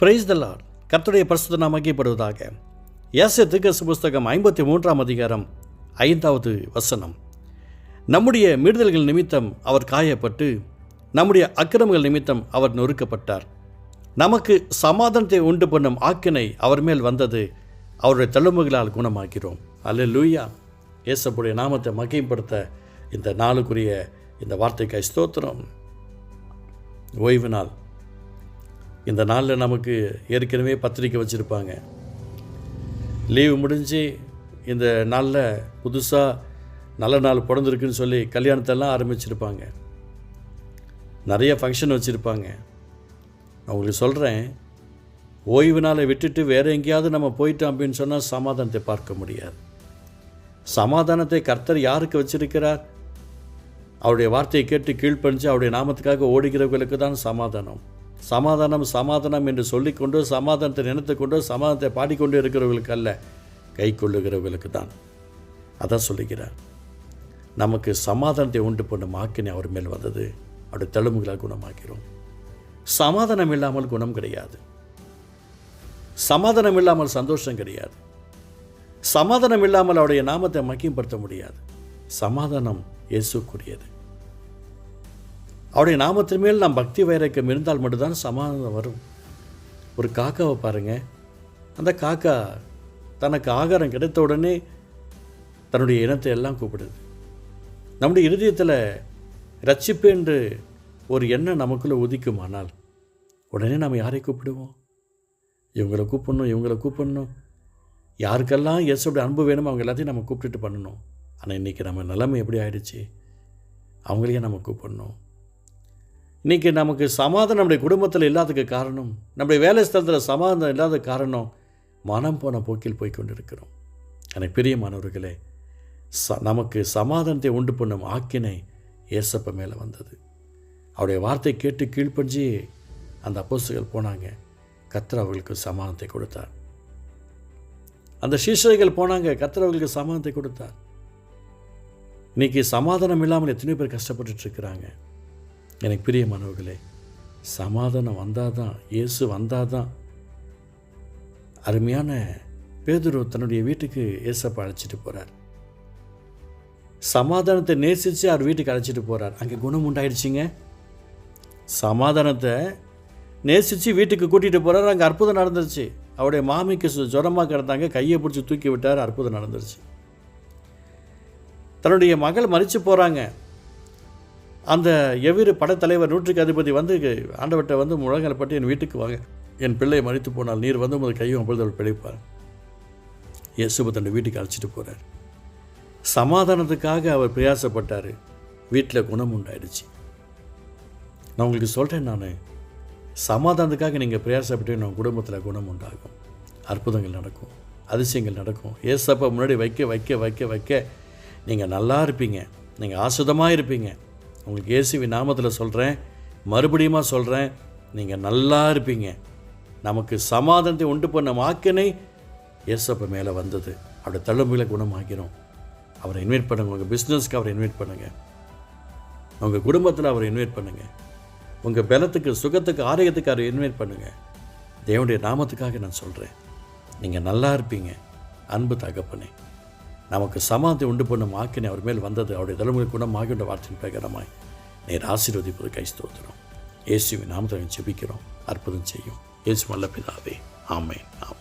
Praise the Lord கர்த்தருடைய பரிசுத்த நாம் மகிப்படுவதாக ஏச திருக்கசு புஸ்தகம் ஐம்பத்தி மூன்றாம் அதிகாரம் ஐந்தாவது வசனம். நம்முடைய மீறுதல்கள் நிமித்தம் அவர் காயப்பட்டு நம்முடைய அக்கிரமங்கள் நிமித்தம் அவர் நொறுக்கப்பட்டார். நமக்கு சமாதானத்தை உண்டு பண்ணும் ஆக்கினை அவர் மேல் வந்தது அவருடைய தழும்புகளால் குணமாக்கிறோம் அல்ல லூயா இயேசப்புடைய நாமத்தை மகிமைப்படுத்த இந்த நாளுக்குரிய இந்த வார்த்தைக்காய் ஸ்தோத்திரம். ஓய்வு நாள். இந்த நாளில் நமக்கு ஏற்கனவே பத்திரிக்கை வச்சுருப்பாங்க. லீவு முடிஞ்சு இந்த நாளில் புதுசாக நல்ல நாள் பிறந்திருக்குன்னு சொல்லி கல்யாணத்தெல்லாம் ஆரம்பிச்சிருப்பாங்க. நிறைய ஃபங்க்ஷன் வச்சுருப்பாங்க. நான் உங்களுக்கு சொல்கிறேன் ஓய்வு நாளை விட்டுட்டு வேறு எங்கேயாவது நம்ம போயிட்டோம் அப்படின்னு சொன்னால் சமாதானத்தை பார்க்க முடியாது. சமாதானத்தை கர்த்தர் யாருக்கு வச்சிருக்கிறார்? அவருடைய வார்த்தையை கேட்டு கீழ்ப்பணிஞ்சு அவருடைய நாமத்துக்காக ஓடுகிறவர்களுக்கு தான் சமாதானம். சமாதானம் சமாதானம் என்று சொல்லிக்கொண்டு சமாதானத்தை நினைத்து கொண்டு சமாதானத்தை பாடிக்கொண்டு இருக்கிறவர்களுக்கு அல்ல கை கொள்ளுகிறவர்களுக்கு தான். அதான் சொல்லுகிறார். நமக்கு சமாதானத்தை உண்டு பண்ணும் ஆக்கினை அவர் மேல் வந்தது. அவருடைய தழும்புகளால் குணமாக்கிறோம். சமாதானம் இல்லாமல் குணம் கிடையாது. சமாதானம் இல்லாமல் சந்தோஷம் கிடையாது. சமாதானம் இல்லாமல் அவருடைய நாமத்தை மக்கியப்படுத்த முடியாது. சமாதானம் இயேசுக்குரியது. அவருடைய நாமத்தின் மேல் நாம் பக்தி வைரக்கம் இருந்தால் மட்டும்தான் சமாதானம் வரும். ஒரு காக்காவை பாருங்க. அந்த காக்கா தனக்கு ஆகாரம் கிடைத்த உடனே தன்னுடைய இனத்தை எல்லாம் கூப்பிடுது. நம்முடைய இருதயத்தில் ரட்சிப்பு என்று ஒரு எண்ணம் நமக்குள்ளே உதிக்குமானால் உடனே நாம் யாரை கூப்பிடுவோம்? இவங்களை கூப்பிடணும் இவங்களை கூப்பிடணும். யாருக்கெல்லாம் இயேசுடைய அன்பு வேணுமோ அவங்க எல்லாத்தையும் நம்ம கூப்பிட்டுட்டு பண்ணணும். ஆனால் இன்றைக்கி நம்ம நிலைமை எப்படி ஆயிடுச்சு? அவங்களையே நம்ம கூப்பிடணும். இன்றைக்கி நமக்கு சமாதானம் நம்முடைய குடும்பத்தில் இல்லாததுக்கு காரணம் நம்முடைய வேலை ஸ்தலத்தில் சமாதானம் இல்லாத காரணம் மனம் போன போக்கில் போய் ஆனால் எனக்கு பிரியமானவர்களே ச நமக்கு சமாதானத்தை உண்டு பண்ணும் ஆக்கினை ஏசப்ப மேலே வந்தது. அவருடைய வார்த்தை கேட்டு கீழ்ப்பஞ்சி அந்த அப்போசுகள் போனாங்க. கர்த்தர் அவர்களுக்கு சமாதானத்தை கொடுத்தார். அந்த சீஷர்கள் போனாங்க கர்த்தர் அவர்களுக்கு சமாதானத்தை கொடுத்தார். இன்னைக்கு சமாதானம் இல்லாமல் எத்தனையோ பேர் கஷ்டப்பட்டுட்ருக்கிறாங்க எனக்கு பிரியமானவர்களே சமாதானம் வந்தால் தான் இயேசு வந்தால் தான் அருமையான பேதுரு தன்னுடைய வீட்டுக்கு ஏசப்பா அழைச்சிட்டு போகிறார் சமாதானத்தை நேசித்து அவர் வீட்டுக்கு அழைச்சிட்டு போகிறார் அங்கே குணம் உண்டாயிடுச்சிங்க. சமாதானத்தை நேசித்து வீட்டுக்கு கூட்டிகிட்டு போகிறார் அங்கே அற்புதம் நடந்துருச்சு. அவருடைய மாமிக்கு ஜுரமாக கிடந்தாங்க. கையை பிடிச்சி தூக்கி விட்டார். அற்புதம் நடந்துருச்சு. தன்னுடைய மகள் மறித்து போகிறாங்க அந்த எவ்விரு படைத்தலைவர் நூற்றுக்கு அதிபதி வந்து ஆண்டவர்கிட்ட வந்து முழங்கலை பட்டு என் வீட்டுக்கு வாங்க. என் பிள்ளை மறித்து போனால் நீர் வந்து உங்கள் கையும் அப்பொழுது அவள் பிழைப்பார் இயேசுவை தன்னை வீட்டுக்கு அழைச்சிட்டு போகிறார் சமாதானத்துக்காக அவர் பிரயாசப்பட்டார். வீட்டில் குணம் உண்டாயிடுச்சு. நான் உங்களுக்கு சொல்கிறேன் நான். சமாதானத்துக்காக நீங்கள் பிரயாசப்பட்டு உங்கள் குடும்பத்தில் குணம் உண்டாகும். அற்புதங்கள் நடக்கும். அதிசயங்கள் நடக்கும். ஏசப்பா முன்னாடி வைக்க வைக்க வைக்க வைக்க நீங்கள் நல்லா இருப்பீங்க. நீங்கள் ஆசுதமாக இருப்பீங்க. உங்களுக்கு இயேசுவி நாமத்தில் சொல்கிறேன் மறுபடியுமா சொல்கிறேன் நீங்கள் நல்லா இருப்பீங்க. நமக்கு சமாதானத்தை உண்டு பண்ண வாக்கினை இயேசப்ப மேலே வந்தது. அவருடைய தள்ளுமையில குணமாக்கிறோம். அவரை இன்வைட் பண்ணுங்கள் உங்கள் பிஸ்னஸ்க்கு அவரை இன்வைட் பண்ணுங்கள் உங்கள் குடும்பத்தில் அவரை இன்வைட் பண்ணுங்கள் உங்கள் பலத்துக்கு சுகத்துக்கு ஆரோக்கியத்துக்கு அவரை இன்வைட் பண்ணுங்கள் தேவனுடைய நாமத்துக்காக நான் சொல்கிறேன் நீங்கள் நல்லா இருப்பீங்க. அன்பு தகப்பனே. நமக்கு சமாதி உண்டு பண்ணும் ஆக்கினை அவர் மேல் வந்தது. அவருடைய தலைமுறை குணம் ஆகின்ற வார்த்தையின் பிரகாரமாய் நேர் ஆசீர்வதிப்பது கை ஸ்தோத்திரம். இயேசுவின் நாமத்தை ஜெபிக்கிறோம் அற்புதம் செய்யும். இயேசு நல்ல பிதாவே ஆமை ஆமாம்